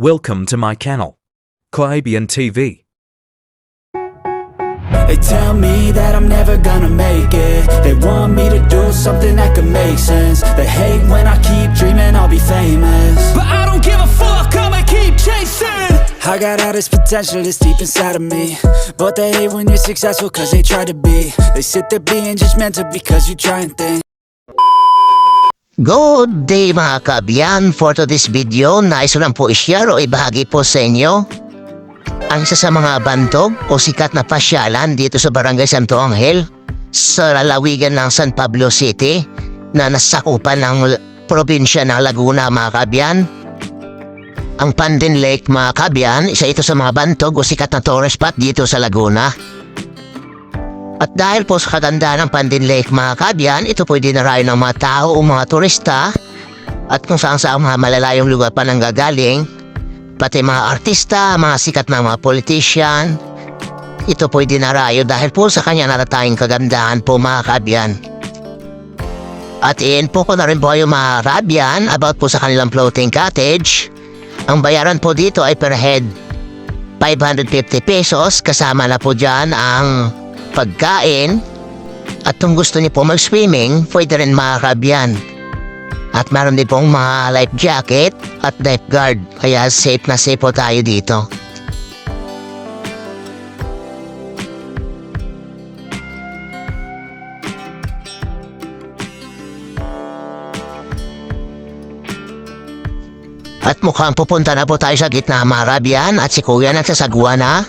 Welcome to my channel. Kaibian TV. They tell me that I'm never gonna make it. They want me to do something that could make sense. They hate when I keep dreaming I'll be famous. But I don't give a fuck, I'ma keep chasing. I got all this potential that's deep inside of me. But they hate when you're successful cause they try to be. They sit there being judgmental because you try and think Good day mga kabyan! For today's video, nais ko lang po i-share o ibahagi po sa inyo ang isa sa mga bantog o sikat na pasyalan dito sa Barangay Santo Angel sa lalawigan ng San Pablo City na nasakupan ng probinsya ng Laguna mga kabyan. Ang Pandin Lake mga kabyan, isa ito sa mga bantog o sikat na tourist spot dito sa Laguna. At dahil po sa kaganda ng Pandin Lake mga kabyan, ito po dinarayo ng mga tao o mga turista at kung saan saan mga malalayong lugar pa nang gagaling, pati mga artista, mga sikat na mga politician, ito po dinarayo dahil po sa kanya natatayang kagandahan po mga kabyan. At iyan po ko na rin po kayo mga kabyan about po sa kanilang floating cottage. Ang bayaran po dito ay per head 550 pesos kasama na po dyan ang pagkain at kung gusto niyo po mag-swimming, pwede rin makakabyan. At meron din pong mga life jacket at lifeguard, kaya safe na safe po tayo dito. At mukhang pupunta na po tayo sa gitna mga kabyan at si kuya nagsasagwa na.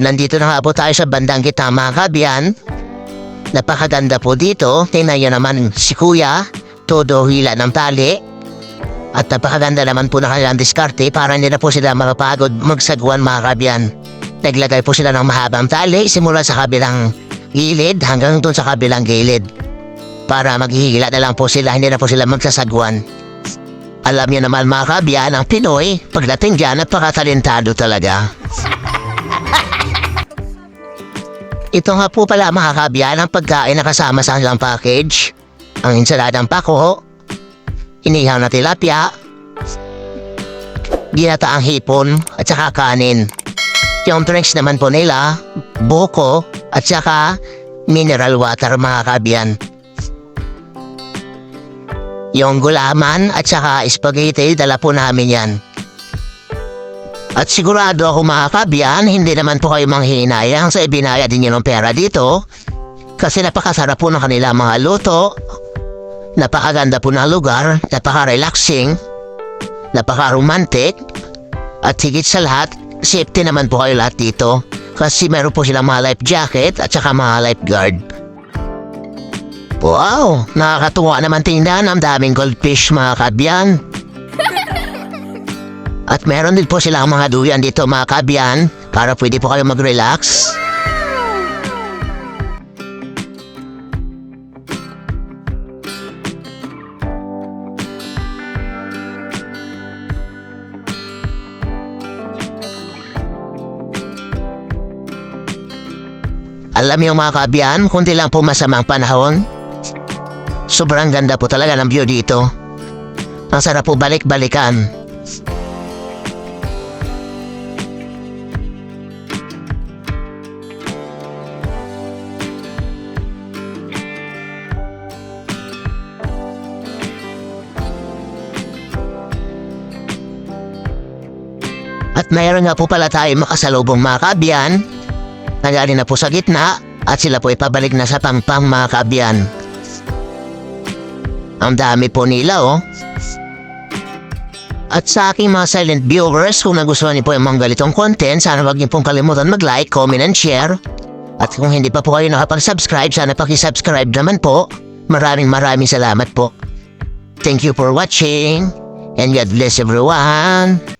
Nandito na nga po tayo sa bandang gitna mga kabyan. Napakaganda po dito. Tingnan nyo naman si kuya. Todo hila ng tali. At napakaganda naman po na kanilang diskarte para hindi na po sila makapagod magsagwan mga kabyan. Naglagay po sila ng mahabang tali simula sa kabilang gilid hanggang doon sa kabilang gilid. Para maghihila na lang po sila, hindi na po sila magsasagwan. Alam niyo naman mga kabyan, ang Pinoy, pagdating dyan, napakatalentado talaga. Ito nga po pala mga kabyan ang pagkain na kasama sa kanilang package. Ang insaladang pako, inihaw na tilapia, ginataang hipon at saka kanin. Yung drinks naman po nila, buko at saka mineral water mga kabyan. Yung gulaman at saka spaghetti, dala po namin yan. At sigurado ako mga kabyan, hindi naman po kayo manghihinayang sa ibinaya din ng pera dito. Kasi napakasarap po ng kanila mga luto. Napakaganda po ng lugar, napaka-relaxing, napaka-romantic. At higit sa lahat, safety naman po kayo lahat dito. Kasi meron po silang mga life jacket at saka mga lifeguard. Wow! Nakakatuwa naman tingnan ang daming goldfish mga kabyan. At meron din po silang mga duyan dito mga kabyan para pwede po kayo mag-relax. Alam niyo mga kabyan, kundi lang po masamang panahon. Sobrang ganda po talaga ng view dito. Ang sarap po balik-balikan. At mayroon nga po pala tayo makasalubong mga kabyan. Nagaling na po sa gitna at sila po ipabalik na sa pampang mga kabyan. Ang dami po nila oh. At sa aking mga silent viewers, kung nagustuhan niyo po yung mga ganitong content, sana wag niyo pong kalimutan mag-like, comment, and share. At kung hindi pa po kayo nakapag-subscribe, sana paki-subscribe naman po. Maraming maraming salamat po. Thank you for watching, and God bless everyone.